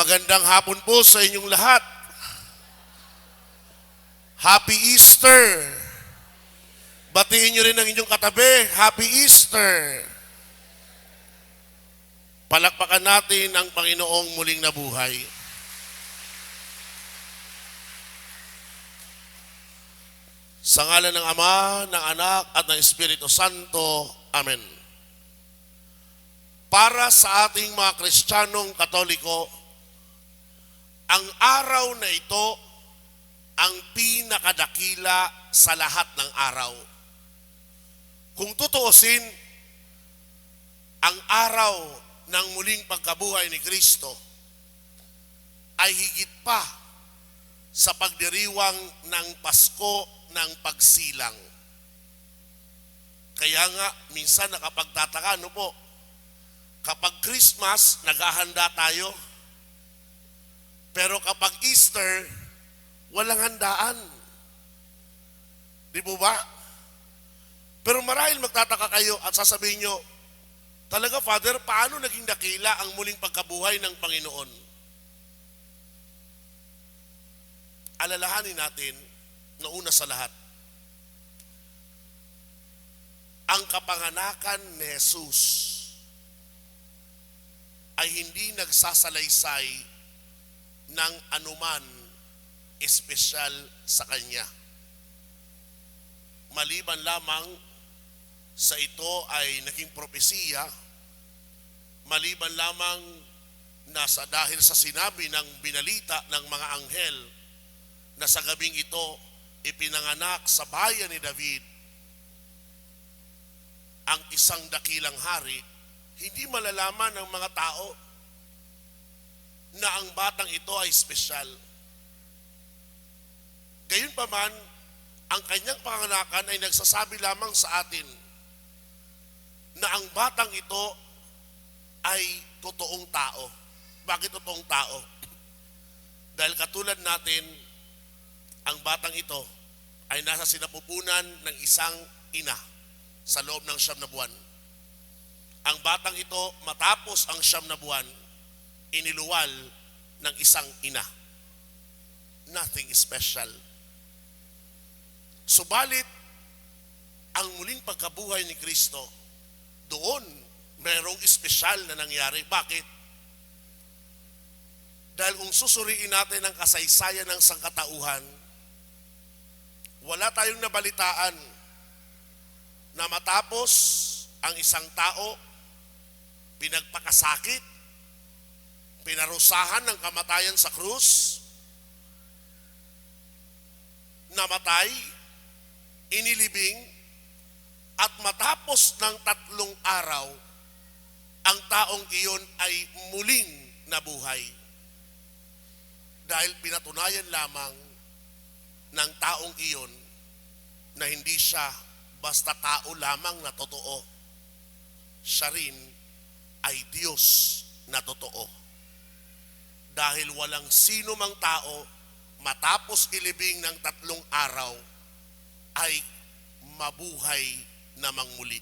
Magandang hapon po sa inyong lahat. Happy Easter! Batiin nyo rin ang inyong katabi. Happy Easter! Palakpakan natin ang Panginoong muling nabuhay. Sa ngalan ng Ama, ng Anak, at ng Espiritu Santo. Amen. Para sa ating mga Kristiyanong Katoliko, ang araw na ito ang pinakadakila sa lahat ng araw. Kung tutuusin, ang araw ng muling pagkabuhay ni Kristo ay higit pa sa pagdiriwang ng Pasko ng pagsilang. Kaya nga, minsan nakapagtataka, ano po, kapag Christmas, naghahanda tayo, pero kapag Easter, walang handaan. Di po ba? Pero marahil magtataka kayo at sasabihin nyo, talaga Father, paano naging dakila ang muling pagkabuhay ng Panginoon? Alalahanin natin na una sa lahat, ang kapanganakan ni Jesus ay hindi nagsasalaysay ng anuman espesyal sa Kanya. Maliban lamang sa ito ay naging propesiya, maliban lamang na sa dahil sa sinabi ng binalita ng mga anghel na sa gabing ito ipinanganak sa bayan ni David ang isang dakilang hari, hindi malalaman ng mga tao na ang batang ito ay espesyal. Gayunpaman, ang kanyang panganakan ay nagsasabi lamang sa atin na ang batang ito ay totoong tao. Bakit totoong tao? Dahil katulad natin, ang batang ito ay nasa sinapupunan ng isang ina sa loob ng siyam na buwan. Ang batang ito, matapos ang siyam na buwan, iniluwal ng isang ina. Nothing special. Subalit, ang muling pagkabuhay ni Kristo, doon mayroong espesyal na nangyari. Bakit? Dahil kung susuriin natin ang kasaysayan ng sangkatauhan, wala tayong nabalitaan na matapos ang isang tao, pinagpakasakit, pinarusahan ng kamatayan sa krus, namatay, inilibing, at matapos ng tatlong araw, ang taong iyon ay muling nabuhay. Dahil pinatunayan lamang ng taong iyon na hindi siya basta tao lamang na totoo. Siya rin ay Diyos na totoo. Dahil walang sino mang tao matapos ilibing ng tatlong araw ay mabuhay namang muli.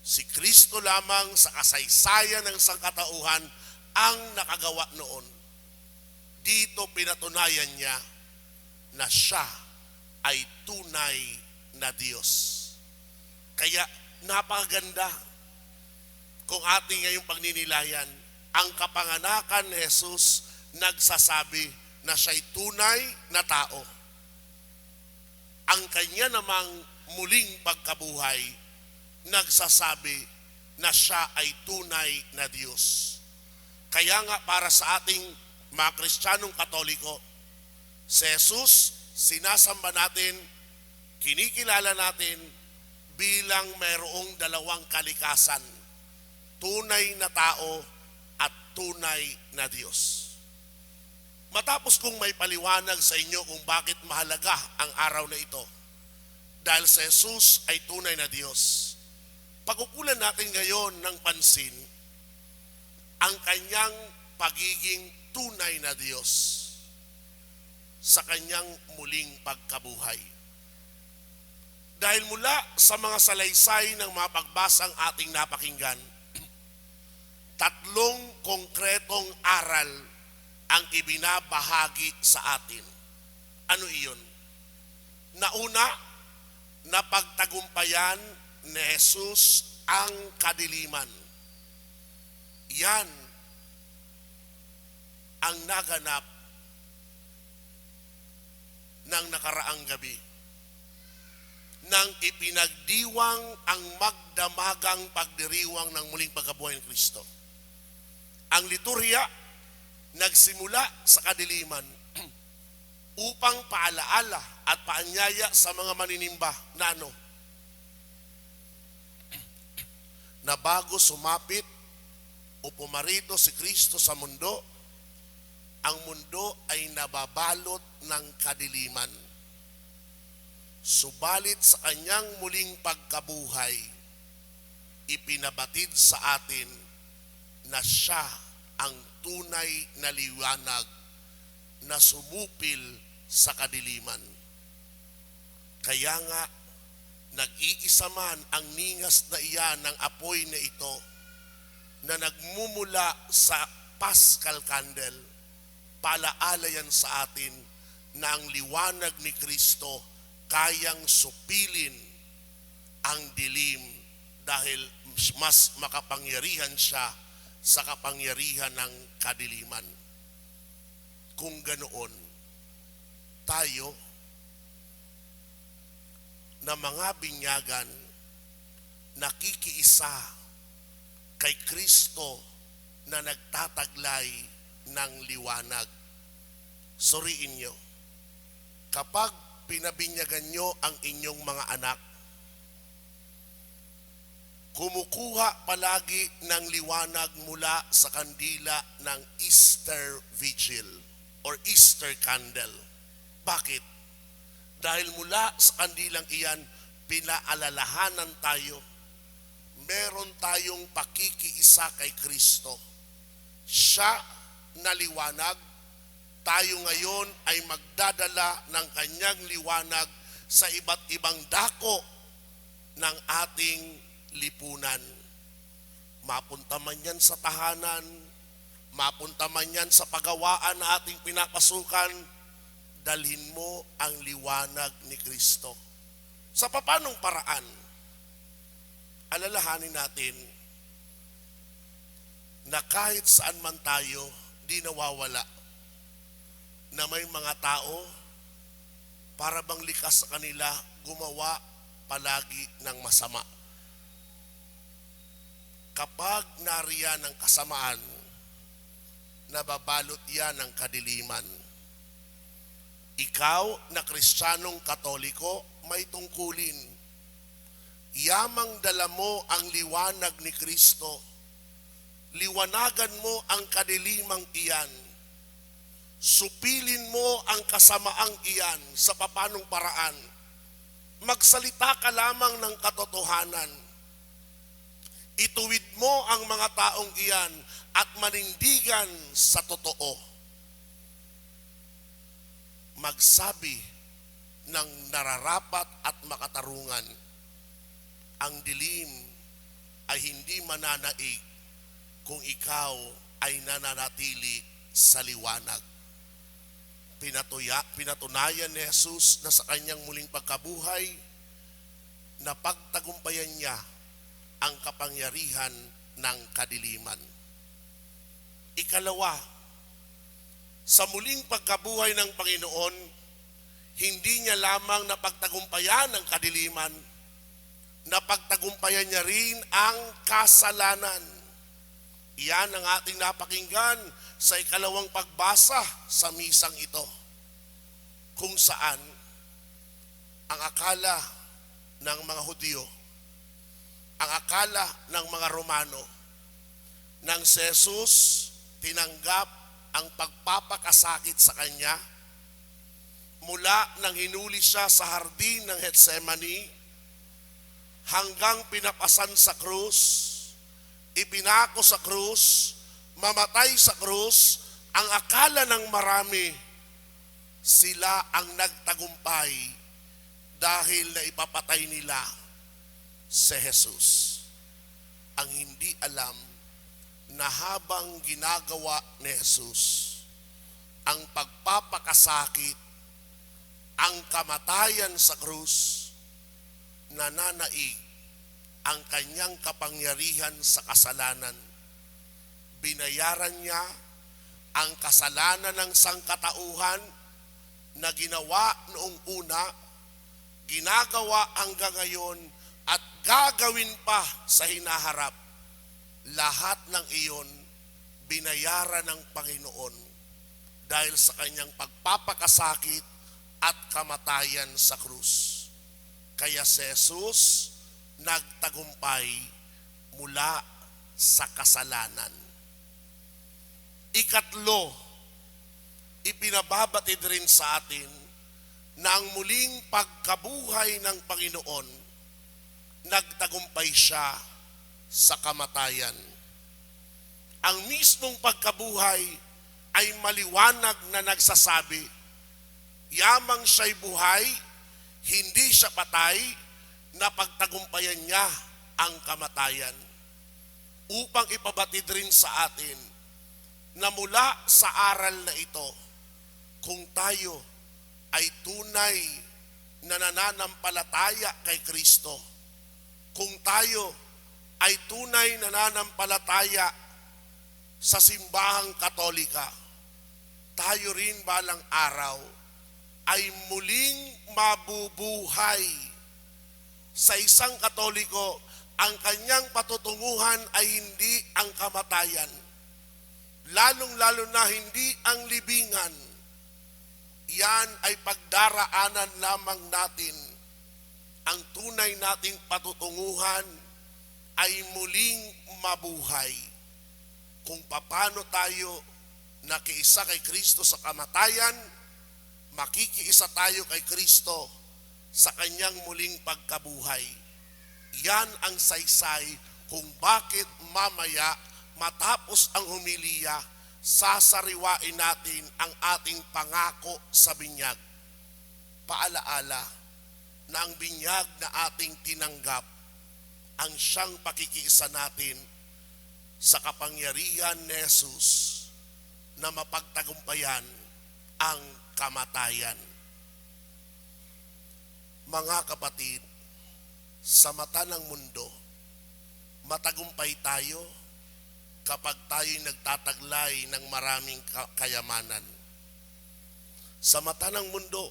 Si Kristo lamang sa kasaysayan ng sangkatauhan ang nakagawa noon. Dito pinatunayan niya na siya ay tunay na Diyos. Kaya napakaganda kung ating ngayong pagninilayan, ang kapanganakan ni Jesus nagsasabi na siya'y tunay na tao. Ang kanya namang muling pagkabuhay, nagsasabi na siya ay tunay na Diyos. Kaya nga para sa ating mga Kristiyanong Katoliko, si Jesus, sinasamba natin, kinikilala natin bilang mayroong dalawang kalikasan, tunay na tao tunay na Diyos. Matapos kong may paliwanag sa inyo kung bakit mahalaga ang araw na ito, dahil si Jesus ay tunay na Diyos, pagkukulan natin ngayon ng pansin ang kanyang pagiging tunay na Diyos sa kanyang muling pagkabuhay. Dahil mula sa mga salaysay ng mga pagbasang ating napakinggan, tatlong konkret konkretong aral ang ibinabahagi sa atin. Ano iyon? Nauna, napagtagumpayan ni Jesus ang kadiliman. Yan ang naganap ng nakaraang gabi nang ipinagdiwang ang magdamagang pagdiriwang ng muling pagkabuhay ng Kristo. Ang liturhiya nagsimula sa kadiliman upang paalaala at paanyaya sa mga maninimba na ano, na bago sumapit o pumarito si Kristo sa mundo, ang mundo ay nababalot ng kadiliman. Subalit sa kanyang muling pagkabuhay, ipinabatid sa atin na siya ang tunay na liwanag na sumupil sa kadiliman. Kaya nga, nag-iisa man ang ningas na iyan ng apoy na ito na nagmumula sa Paschal Candle, palaala yan sa atin na ang liwanag ni Kristo kayang supilin ang dilim dahil mas makapangyarihan siya sa kapangyarihan ng kadiliman. Kung ganoon, tayo na mga binyagan nakikiisa kay Kristo na nagtataglay ng liwanag. Suriin nyo, kapag pinabinyagan nyo ang inyong mga anak, kumukuha palagi ng liwanag mula sa kandila ng Easter Vigil or Easter Candle. Bakit? Dahil mula sa kandilang iyan, pinaalalahanan tayo, meron tayong pakikiisa kay Kristo. Siya na liwanag, tayo ngayon ay magdadala ng kanyang liwanag sa iba't ibang dako ng ating lipunan. Mapunta man yan sa tahanan, mapunta man yan sa pagawaan na ating pinapasukan, dalhin mo ang liwanag ni Kristo. Sa papanong paraan, alalahanin natin na kahit saan man tayo, di nawawala na may mga tao para bang likas sa kanila gumawa palagi ng masama. Kapag nariyan ng kasamaan, nababalot yan ng kadiliman. Ikaw na kristyanong katoliko, may tungkulin. Yamang dala mo ang liwanag ni Kristo. Liwanagan mo ang kadilimang iyan. Supilin mo ang kasamaang iyan sa papanong paraan. Magsalita ka lamang ng katotohanan. Ituwid mo ang mga taong iyan at manindigan sa totoo. Magsabi ng nararapat at makatarungan. Ang dilim ay hindi mananaig kung ikaw ay nananatili sa liwanag. Pinatuya, pinatunayan ni Jesus na sa kanyang muling pagkabuhay na pagtagumpayan niya ang kapangyarihan ng kadiliman. Ikalawa, sa muling pagkabuhay ng Panginoon, hindi niya lamang napagtagumpayan ang kadiliman, napagtagumpayan niya rin ang kasalanan. Iyan ang ating napakinggan sa ikalawang pagbasa sa misang ito. Kung saan ang akala ng mga Hudyo, ang akala ng mga Romano, nang si Jesus tinanggap ang pagpapakasakit sa kanya, mula nang hinuli siya sa hardin ng Getsemani, hanggang pinapasan sa krus, ipinako sa krus, mamatay sa krus, ang akala ng marami, sila ang nagtagumpay dahil na ipapatay nila si Jesus. Ang hindi alam na habang ginagawa ni Jesus ang pagpapakasakit, ang kamatayan sa krus, nananaig ang kanyang kapangyarihan sa kasalanan. Binayaran niya ang kasalanan ng sangkatauhan na ginawa noong una, ginagawa hanggang ngayon, gagawin pa sa hinaharap. Lahat ng iyon, binayaran ng Panginoon dahil sa kanyang pagpapakasakit at kamatayan sa krus. Kaya si Jesus nagtagumpay mula sa kasalanan. Ikatlo, ipinababatid rin sa atin na ang muling pagkabuhay ng Panginoon, nagtagumpay siya sa kamatayan. Ang mismong pagkabuhay ay maliwanag na nagsasabi, yamang siya'y buhay, hindi siya patay, na pagtagumpayan niya ang kamatayan. Upang ipabatid rin sa atin na mula sa aral na ito, kung tayo ay tunay na nananampalataya kay Kristo, kung tayo ay tunay na nananampalataya sa simbahang katolika, tayo rin balang araw ay muling mabubuhay sa isang katoliko, ang kanyang patutunguhan ay hindi ang kamatayan. Lalong-lalo na hindi ang libingan. Yan ay pagdaraanan lamang natin. Ang tunay nating patutunguhan ay muling mabuhay. Kung paano tayo nakiisa kay Kristo sa kamatayan, makikiisa tayo kay Kristo sa kanyang muling pagkabuhay. Yan ang saysay kung bakit mamaya matapos ang humiliya, sasariwain natin ang ating pangako sa binyag. Paalaala na ang binyag na ating tinanggap ang siyang pakikiisa natin sa kapangyarihan ni Jesus na mapagtagumpayan ang kamatayan. Mga kapatid, sa mata ng mundo, matagumpay tayo kapag tayo'y nagtataglay ng maraming ka- kayamanan. Sa mata ng mundo,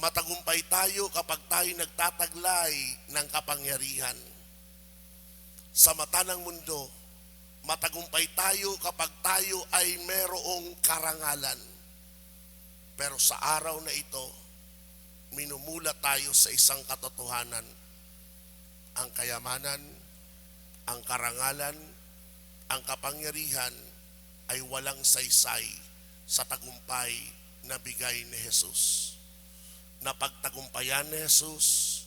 matagumpay tayo kapag tayo'y nagtataglay ng kapangyarihan. Sa mata ng mundo, matagumpay tayo kapag tayo ay merong karangalan. Pero sa araw na ito, minumula tayo sa isang katotohanan. Ang kayamanan, ang karangalan, ang kapangyarihan ay walang saysay sa tagumpay na bigay ni Jesus. Napagtagumpayan ni Jesus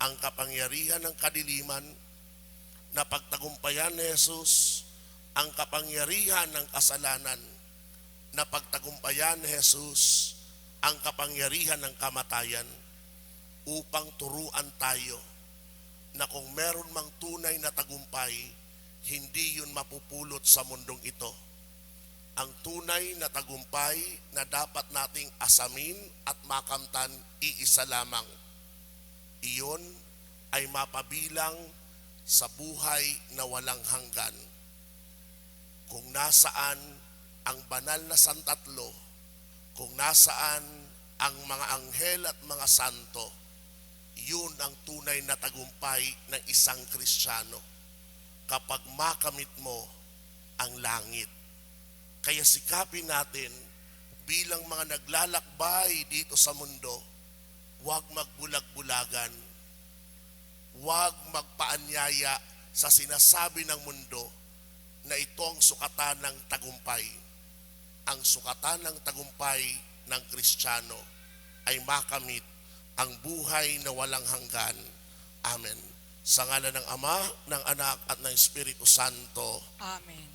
ang kapangyarihan ng kadiliman, napagtagumpayan ni Jesus ang kapangyarihan ng kasalanan, napagtagumpayan ni Jesus ang kapangyarihan ng kamatayan upang turuan tayo na kung meron mang tunay na tagumpay, hindi yun mapupulot sa mundong ito. Ang tunay na tagumpay na dapat nating asamin at makamtan, iisa lamang. Iyon ay mapabilang sa buhay na walang hanggan. Kung nasaan ang banal na santatlo, kung nasaan ang mga anghel at mga santo, yun ang tunay na tagumpay ng isang Kristiyano kapag makamit mo ang langit. Kaya sikapin natin bilang mga naglalakbay dito sa mundo, huwag magbulag-bulagan, huwag magpaanyaya sa sinasabi ng mundo na ito ang sukatan ng tagumpay. Ang sukatan ng tagumpay ng Kristiyano ay makamit ang buhay na walang hanggan. Amen. Sa ngala ng Ama, ng Anak at ng Espiritu Santo. Amen.